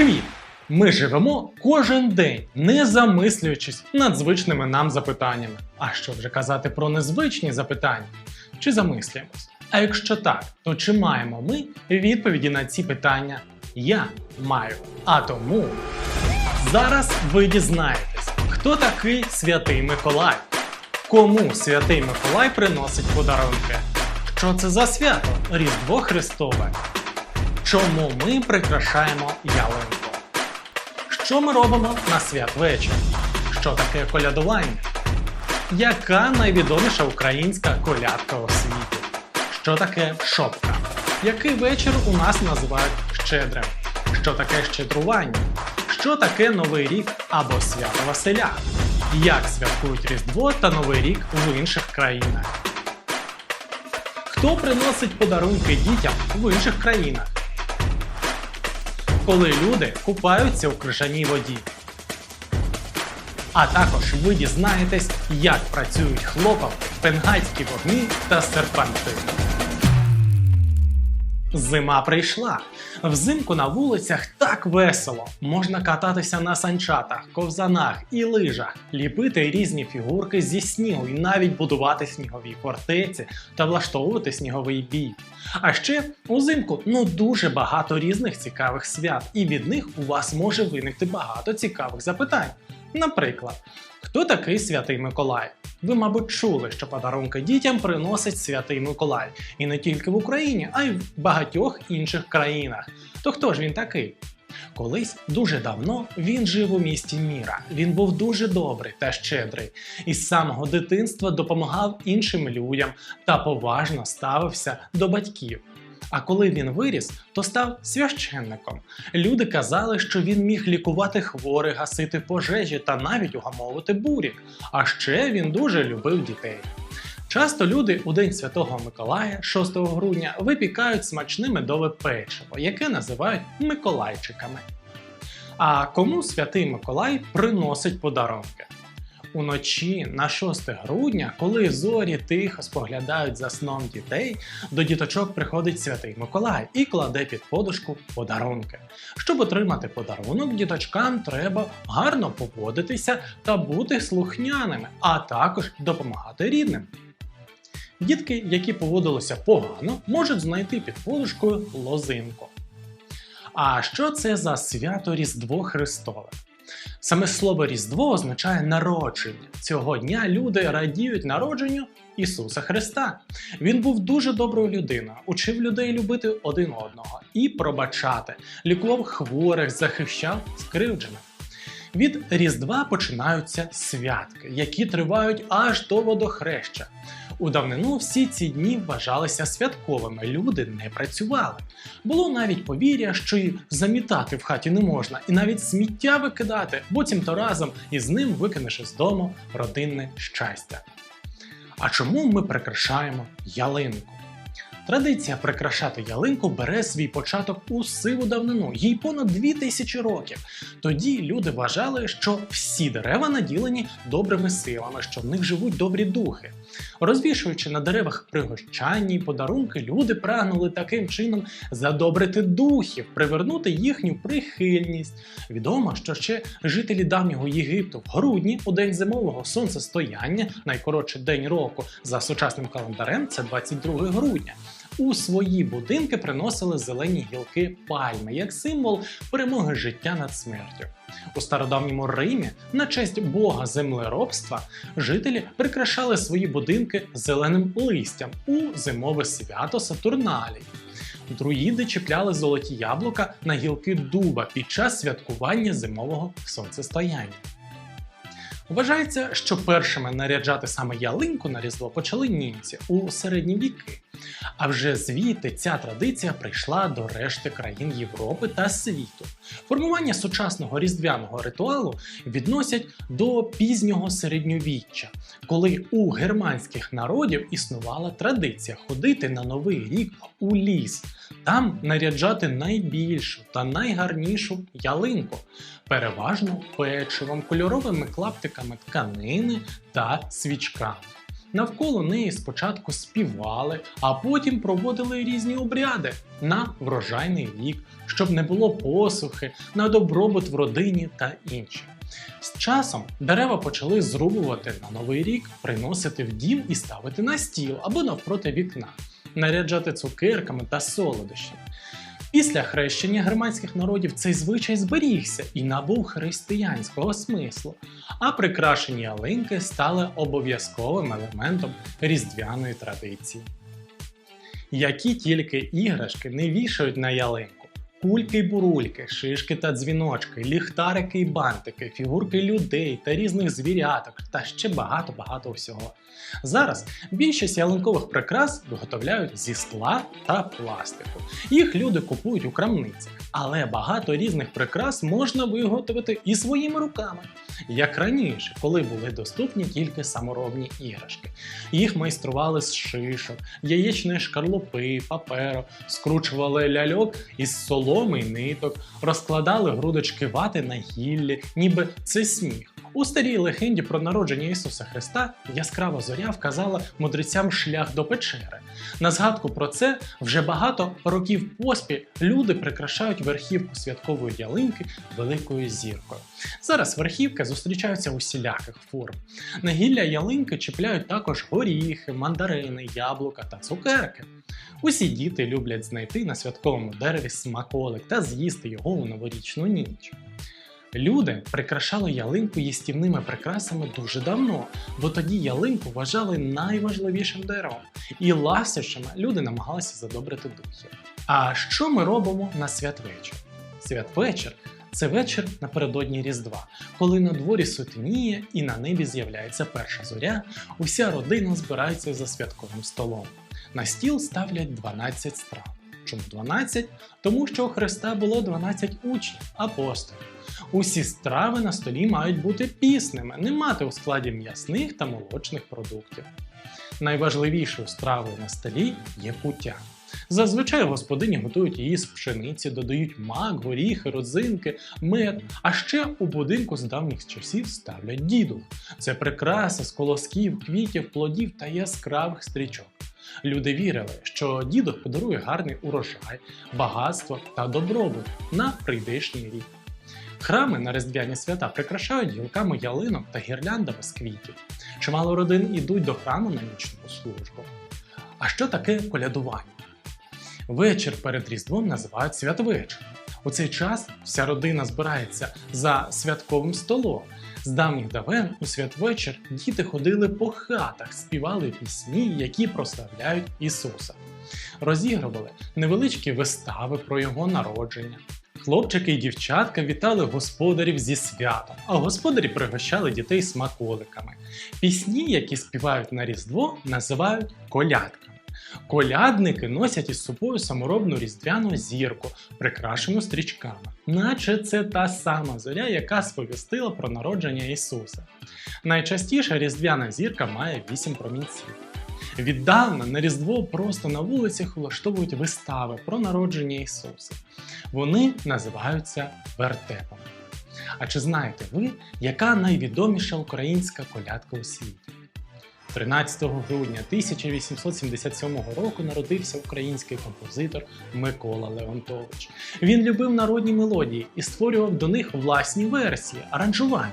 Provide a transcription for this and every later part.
Привіт! Ми живемо кожен день, не замислюючись над звичними нам запитаннями. А що вже казати про незвичні запитання? Чи замислюємось? А якщо так, то чи маємо ми відповіді на ці питання? Я маю. А тому зараз ви дізнаєтесь, хто такий святий Миколай, кому святий Миколай приносить подарунки, що це за свято Різдво Христове, чому ми прикрашаємо ялинку. Що ми робимо на святвечір? Що таке колядування? Яка найвідоміша українська колядка у світі? Що таке шопка? Який вечір у нас називають щедрим? Що таке щедрування? Що таке Новий рік або свято Василя? Як святкують Різдво та Новий рік в інших країнах? Хто приносить подарунки дітям в інших країнах? Коли люди купаються у крижаній воді. А також ви дізнаєтесь, як працюють хлопав, пенгальські вогні та серпантини. Зима прийшла. Взимку на вулицях так весело. Можна кататися на санчатах, ковзанах і лижах, ліпити різні фігурки зі снігу і навіть будувати снігові фортеці та влаштовувати сніговий бій. А ще узимку ну дуже багато різних цікавих свят, і від них у вас може виникти багато цікавих запитань. Наприклад, хто такий святий Миколай? Ви, мабуть, чули, що подарунки дітям приносить святий Миколай, і не тільки в Україні, а й в багатьох інших країнах. То хто ж він такий? Колись дуже давно він жив у місті Міра. Він був дуже добрий та щедрий, і з самого дитинства допомагав іншим людям та поважно ставився до батьків. А коли він виріс, то став священником. Люди казали, що він міг лікувати хворих, гасити пожежі та навіть угамовувати бурі. А ще він дуже любив дітей. Часто люди у День Святого Миколая, 6 грудня, випікають смачне медове печиво, яке називають Миколайчиками. А кому святий Миколай приносить подарунки? Уночі на 6 грудня, коли зорі тихо споглядають за сном дітей, до діточок приходить святий Миколай і кладе під подушку подарунки. Щоб отримати подарунок, діточкам треба гарно поводитися та бути слухняними, а також допомагати рідним. Дітки, які поводилися погано, можуть знайти під подушкою лозинку. А що це за свято Різдво Христове? Саме слово Різдво означає народження. Цього дня люди радіють народженню Ісуса Христа. Він був дуже доброю людиною, учив людей любити один одного і пробачати, лікував хворих, захищав скривджених. Від Різдва починаються святки, які тривають аж до водохреща. У давнину всі ці дні вважалися святковими, люди не працювали. Було навіть повір'я, що й замітати в хаті не можна, і навіть сміття викидати, буцім то разом із ним викинеш із дому родинне щастя. А чому ми прикрашаємо ялинку? Традиція прикрашати ялинку бере свій початок у сиву давнину, їй понад дві тисячі років. Тоді люди вважали, що всі дерева наділені добрими силами, що в них живуть добрі духи. Розвішуючи на деревах пригощання й подарунки, люди прагнули таким чином задобрити духів, привернути їхню прихильність. Відомо, що ще жителі давнього Єгипту в грудні, у день зимового сонцестояння, найкоротший день року за сучасним календарем, це 22 грудня. У свої будинки приносили зелені гілки пальми як символ перемоги життя над смертю. У стародавньому Римі на честь бога землеробства жителі прикрашали свої будинки зеленим листям у зимове свято Сатурналій. Друїди чіпляли золоті яблука на гілки дуба під час святкування зимового сонцестояння. Вважається, що першими наряджати саме ялинку на Різдво почали німці у середні віки. А вже звідти ця традиція прийшла до решти країн Європи та світу. Формування сучасного різдвяного ритуалу відносять до пізнього середньовіччя, коли у германських народів існувала традиція ходити на новий рік у ліс, там наряджати найбільшу та найгарнішу ялинку, переважно печивом, кольоровими клаптиками тканини та свічками. Навколо неї спочатку співали, а потім проводили різні обряди на врожайний рік, щоб не було посухи, на добробут в родині та інші. З часом дерева почали зрубувати на новий рік, приносити в дім і ставити на стіл або навпроти вікна, наряджати цукерками та солодощами. Після хрещення германських народів цей звичай зберігся і набув християнського смислу, а прикрашені ялинки стали обов'язковим елементом різдвяної традиції. Які тільки іграшки не вішають на ялинку. Кульки й бурульки, шишки та дзвіночки, ліхтарики й бантики, фігурки людей та різних звіряток та ще багато-багато всього. Зараз більшість ялинкових прикрас виготовляють зі скла та пластику. Їх люди купують у крамницях, але багато різних прикрас можна виготовити і своїми руками. Як раніше, коли були доступні тільки саморобні іграшки. Їх майстрували з шишок, яєчної шкарлупи, паперу, скручували ляльок із соломи й ниток, розкладали грудочки вати на гіллі, ніби це сніг. У старій легенді про народження Ісуса Христа яскрава зоря вказала мудрецям шлях до печери. На згадку про це вже багато років поспіль люди прикрашають верхівку святкової ялинки великою зіркою. Зараз верхівки зустрічаються усіляких форм. На гілля ялинки чіпляють також горіхи, мандарини, яблука та цукерки. Усі діти люблять знайти на святковому дереві смаколик та з'їсти його у новорічну ніч. Люди прикрашали ялинку їстівними прикрасами дуже давно, бо тоді ялинку вважали найважливішим деревом, і ласощами люди намагалися задобрити духів. А що ми робимо на святвечір? Святвечір це вечір напередодні Різдва, коли на дворі сутеніє і на небі з'являється перша зоря, уся родина збирається за святковим столом. На стіл ставлять 12 страв. Чому 12? Тому що у Христа було 12 учнів, апостолів. Усі страви на столі мають бути пісними, не мати у складі м'ясних та молочних продуктів. Найважливішою стравою на столі є куття. Зазвичай господині готують її з пшениці, додають мак, горіхи, родзинки, мед. А ще у будинку з давніх часів ставлять діду. Це прикраса з колосків, квітів, плодів та яскравих стрічок. Люди вірили, що дідух подарує гарний урожай, багатство та добробут на прийдешній рік. Храми на різдвяні свята прикрашають гілками ялинок та гірляндами з квітів. Чимало родин ідуть до храму на нічну службу. А що таке колядування? Вечір перед Різдвом називають святвечір. У цей час вся родина збирається за святковим столом. З давніх давен у святвечір діти ходили по хатах, співали пісні, які прославляють Ісуса. Розігрували невеличкі вистави про його народження. Хлопчики і дівчатка вітали господарів зі святом, а господарі пригощали дітей смаколиками. Пісні, які співають на Різдво, називають колядками. Колядники носять із собою саморобну різдвяну зірку, прикрашену стрічками, наче це та сама зоря, яка сповістила про народження Ісуса. Найчастіше різдвяна зірка має вісім промінців. Віддавна на Різдво просто на вулицях влаштовують вистави про народження Ісуса. Вони називаються вертепами. А чи знаєте ви, яка найвідоміша українська колядка у світі? 13 грудня 1877 року народився український композитор Микола Леонтович. Він любив народні мелодії і створював до них власні версії, аранжування.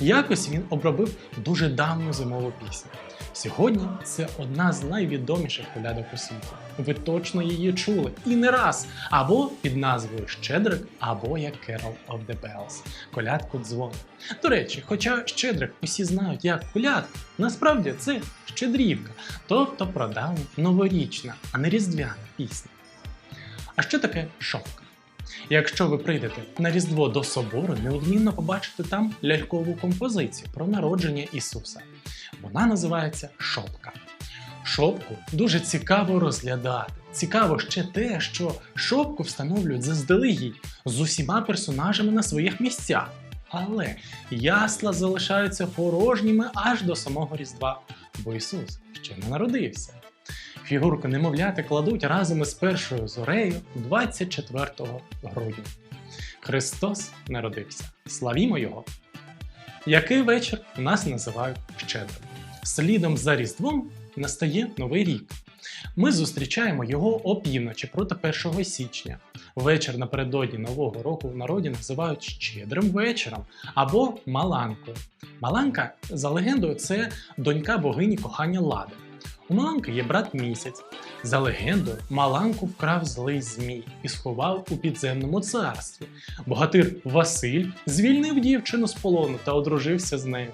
Якось він обробив дуже давню зимову пісню. Сьогодні це одна з найвідоміших колядок у світі. Ви точно її чули і не раз, або під назвою Щедрик, або як Carol of the Bells колядку дзвон. До речі, хоча Щедрик усі знають як колядка, насправді це щедрівка, тобто продавна новорічна, а не різдвяна пісня. А що таке шовка? Якщо ви прийдете на Різдво до собору, неодмінно побачите там лялькову композицію про народження Ісуса. Вона називається Шопка. Шопку дуже цікаво розглядати. Цікаво ще те, що шопку встановлюють заздалегідь з усіма персонажами на своїх місцях. Але ясла залишаються порожніми аж до самого Різдва, бо Ісус ще не народився. Фігурку немовляти кладуть разом із першою зорею 24 грудня. Христос народився. Славімо Його! Який вечір нас називають щедрим? Слідом за Різдвом настає Новий рік. Ми зустрічаємо його опівночі проти 1 січня. Вечір напередодні Нового року в народі називають щедрим вечором або Маланкою. Маланка, за легендою, це донька богині кохання Лади. У Маланки є брат місяць. За легендою, Маланку вкрав злий змій і сховав у підземному царстві. Богатир Василь звільнив дівчину з полону та одружився з нею.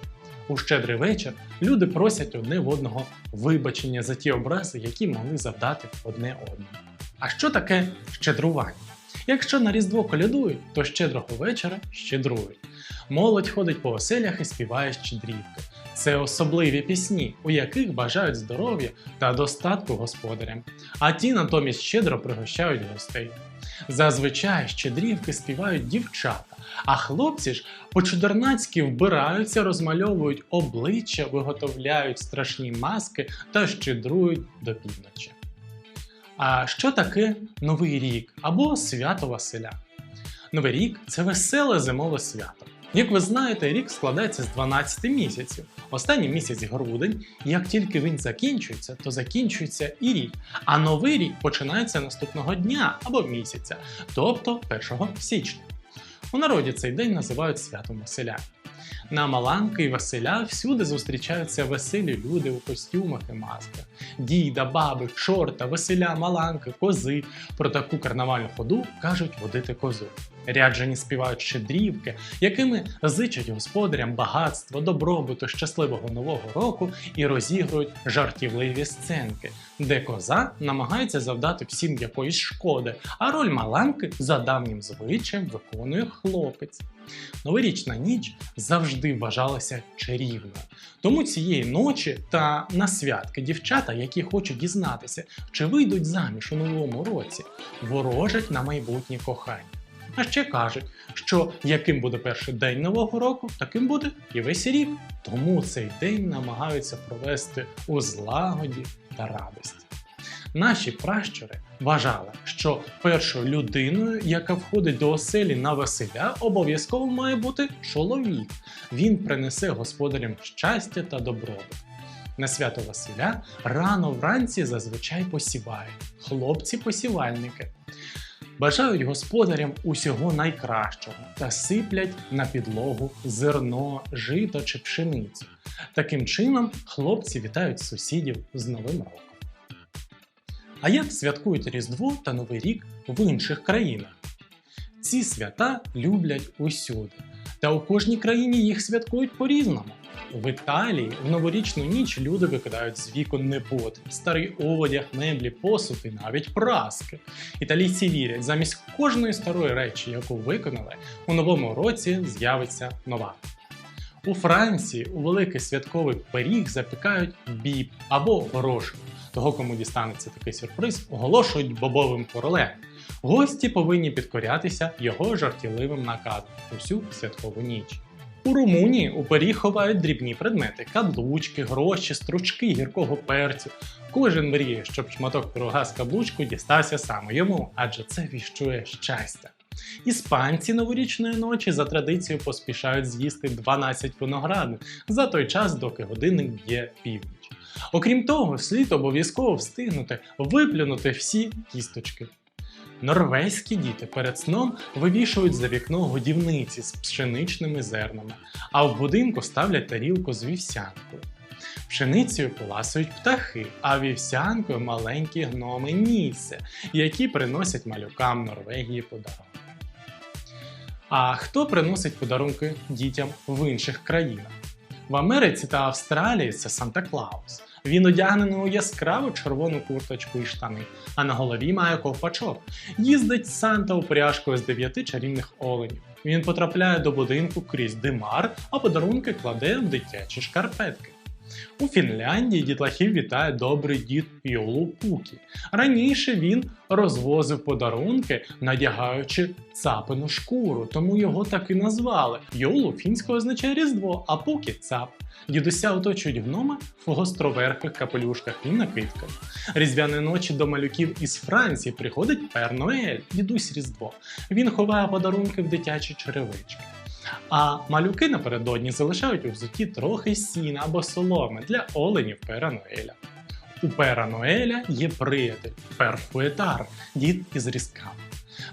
У щедрий вечір люди просять одне в одного вибачення за ті образи, які могли завдати одне одному. А що таке щедрування? Якщо на Різдво колядують, то щедрого вечора щедрують. Молодь ходить по оселях і співає щедрівки. Це особливі пісні, у яких бажають здоров'я та достатку господарям, а ті натомість щедро пригощають гостей. Зазвичай щедрівки співають дівчата, а хлопці ж по-чудернацьки вбираються, розмальовують обличчя, виготовляють страшні маски та щедрують до півночі. А що таке Новий рік або свято Василя? Новий рік це веселе зимове свято. Як ви знаєте, рік складається з 12 місяців. Останній місяць грудень, як тільки він закінчується, то закінчується і рік. А новий рік починається наступного дня або місяця, тобто 1 січня. У народі цей день називають святом Василя. На Маланки і Василя всюди зустрічаються веселі люди у костюмах і масках. Діда, баби, чорта, Василя, Маланки, кози. Про таку карнавальну ходу кажуть водити козу. Ряджені співають щедрівки, якими зичать господарям багатства, добробуту, щасливого нового року і розігрують жартівливі сценки, де коза намагається завдати всім якоїсь шкоди, а роль маланки за давнім звичаєм виконує хлопець. Новорічна ніч завжди вважалася чарівною. Тому цієї ночі та на святки дівчата, які хочуть дізнатися, чи вийдуть заміж у новому році, ворожать на майбутнє кохання. А ще кажуть, що яким буде перший день нового року, таким буде і весь рік. Тому цей день намагаються провести у злагоді та радості. Наші пращури вважали, що першою людиною, яка входить до оселі на Василя, обов'язково має бути чоловік. Він принесе господарям щастя та добробут. На свято Василя рано вранці зазвичай посівають хлопці-посівальники. Бажають господарям усього найкращого та сиплять на підлогу зерно, жито чи пшеницю. Таким чином, хлопці вітають сусідів з Новим роком. А як святкують Різдво та Новий рік в інших країнах? Ці свята люблять усюди, та у кожній країні їх святкують по-різному. В Італії в новорічну ніч люди викидають з вікон непотріб, старий одяг, меблі, посуд і навіть праски. Італійці вірять, замість кожної старої речі, яку виконали, у новому році з'явиться нова. У Франції у великий святковий пиріг запікають біб або горошину. Того, кому дістанеться такий сюрприз, оголошують бобовим королем. Гості повинні підкорятися його жартівливим наказом усю святкову ніч. У Румунії у пиріг ховають дрібні предмети: каблучки, гроші, стручки гіркого перцю. Кожен мріє, щоб шматок пирога з каблучкою дістався саме йому, адже це віщує щастя. Іспанці новорічної ночі за традицією поспішають з'їсти 12 виноградин за той час, доки годинник б'є північ. Окрім того, слід обов'язково встигнути виплюнути всі кісточки. Норвезькі діти перед сном вивішують за вікно годівниці з пшеничними зернами, а в будинку ставлять тарілку з вівсянкою. Пшеницею поласують птахи, а вівсянкою маленькі гноми Нісе, які приносять малюкам Норвегії подарунки. А хто приносить подарунки дітям в інших країнах? В Америці та Австралії це Санта Клаус. Він одягнений у яскраву червону курточку і штани, а на голові має ковпачок. Їздить Санта упряжкою з дев'яти чарівних оленів. Він потрапляє до будинку крізь димар, а подарунки кладе в дитячі шкарпетки. У Фінляндії дітлахів вітає добрий дід Йолу Пукі. Раніше він розвозив подарунки, надягаючи цапину шкуру, тому його так і назвали. Йолу фінською означає різдво, а Пукі цап. Дідуся оточують гноми в гостроверхих капелюшках і накидках. Різдвяні ночі до малюків із Франції приходить Пер Ноель, дідусь Різдво. Він ховає подарунки в дитячі черевички. А малюки напередодні залишають у взуті трохи сіна або соломи для оленів Пера Ноеля. У Пера Ноеля є приятель перфуетар, дід із різками.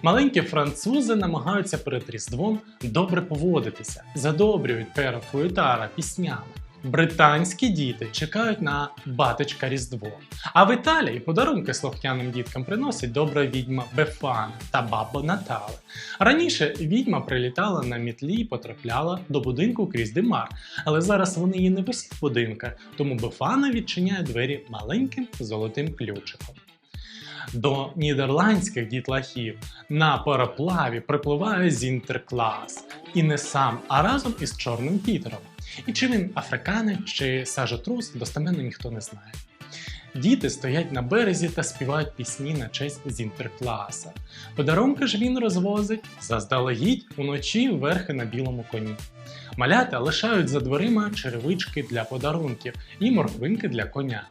Маленькі французи намагаються перед Різдвом добре поводитися, задобрюють Пера Фуетара піснями. Британські діти чекають на батечка Різдво. А в Італії подарунки слухняним діткам приносять добра відьма Бефана та баба Натале. Раніше відьма прилітала на мітлі і потрапляла до будинку крізь димар, але зараз вони її не висять в будинках, тому Бефана відчиняє двері маленьким золотим ключиком. До нідерландських дітлахів на пароплаві припливає Зінтерклас. І не сам, а разом із Чорним Пітером. І чи він африканець чи сажотрус, достеменно ніхто не знає. Діти стоять на березі та співають пісні на честь Зінтеркласа. Подарунки ж він розвозить заздалегідь уночі верхи на білому коні. Малята лишають за дверима черевички для подарунків і морквинки для коня.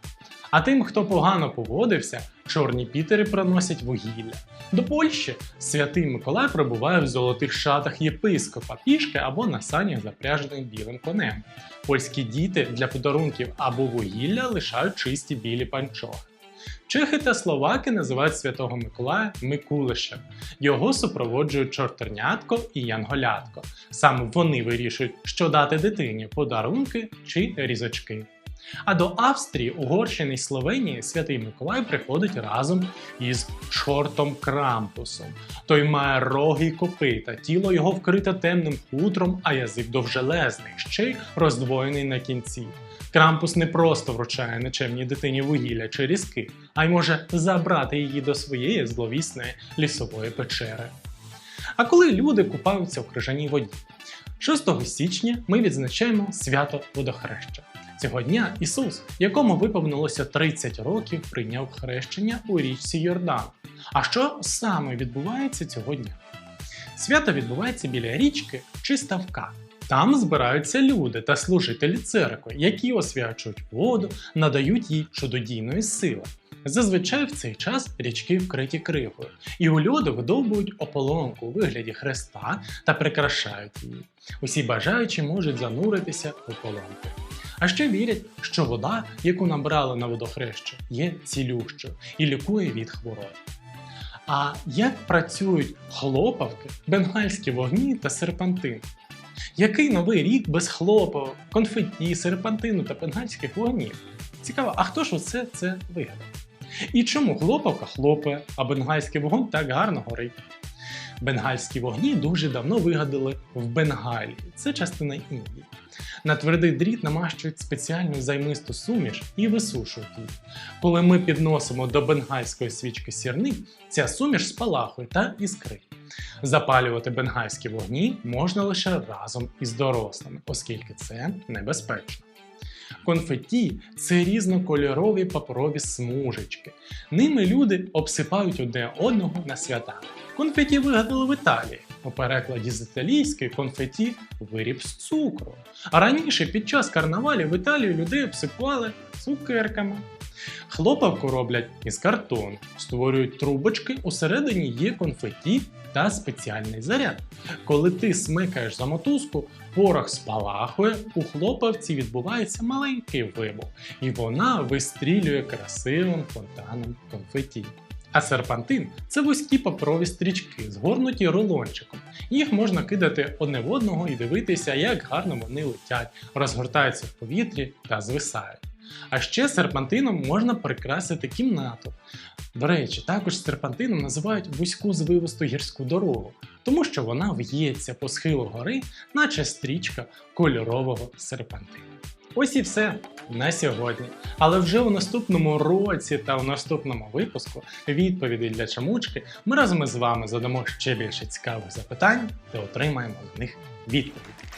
А тим, хто погано поводився, чорні пітери приносять вугілля. До Польщі святий Миколай прибуває в золотих шатах єпископа, пішки або на санях запряжених білим конем. Польські діти для подарунків або вугілля лишають чисті білі панчохи. Чехи та словаки називають святого Миколая Микулишем. Його супроводжують чортернятко і янголятко. Саме вони вирішують, що дати дитині подарунки чи різочки. А до Австрії, Угорщини й Словенії святий Миколай приходить разом із чортом Крампусом. Той має роги й копита, тіло його вкрите темним хутром, а язик довжелезний, ще й роздвоєний на кінці. Крампус не просто вручає нечемній дитині вугілля чи різки, а й може забрати її до своєї зловісної лісової печери. А коли люди купаються в крижаній воді? 6 січня ми відзначаємо свято водохреща. Цього дня Ісус, якому виповнилося 30 років, прийняв хрещення у річці Йордан. А що саме відбувається цього дня? Свято відбувається біля річки чи ставка. Там збираються люди та служителі церкви, які освячують воду, надають їй чудодійної сили. Зазвичай в цей час річки вкриті кривою, і у льоду видовбують ополонку у вигляді хреста та прикрашають її. Усі бажаючі можуть зануритися в ополонку. А ще вірять, що вода, яку набрали на водохреще, є цілющою і лікує від хвороб. А як працюють хлопавки, бенгальські вогні та серпантин? Який новий рік без хлопок, конфетті, серпантину та бенгальських вогнів? Цікаво, а хто ж оце це вигадав? І чому хлопавка хлопе, а бенгальський вогонь так гарно горить? Бенгальські вогні дуже давно вигадали в Бенгалії, це частина Індії. На твердий дріт намащують спеціальну займисту суміш і висушують її. Коли ми підносимо до бенгальської свічки сірник, ця суміш спалахує та іскрить. Запалювати бенгальські вогні можна лише разом із дорослими, оскільки це небезпечно. Конфетті це різнокольорові паперові смужечки. Ними люди обсипають одне одного на свята. Конфеті вигадали в Італії. У перекладі з італійської конфеті виріб з цукру. А раніше під час карнавалів в Італії людей обсипали цукерками. Хлопавку роблять із картону, створюють трубочки, усередині є конфеті та спеціальний заряд. Коли ти смикаєш за мотузку, порох спалахує, у хлопавці відбувається маленький вибух, і вона вистрілює красивим фонтаном конфеті. А серпантин це вузькі паперові стрічки, згорнуті рулончиком. Їх можна кидати одне в одного і дивитися, як гарно вони летять, розгортаються в повітрі та звисають. А ще серпантином можна прикрасити кімнату. До речі, також серпантином називають вузьку звивисту гірську дорогу, тому що вона в'ється по схилу гори, наче стрічка кольорового серпантину. Ось і все на сьогодні. Але вже у наступному році та у наступному випуску відповідей для чамучки ми разом із вами задамо ще більше цікавих запитань та отримаємо на них відповіді.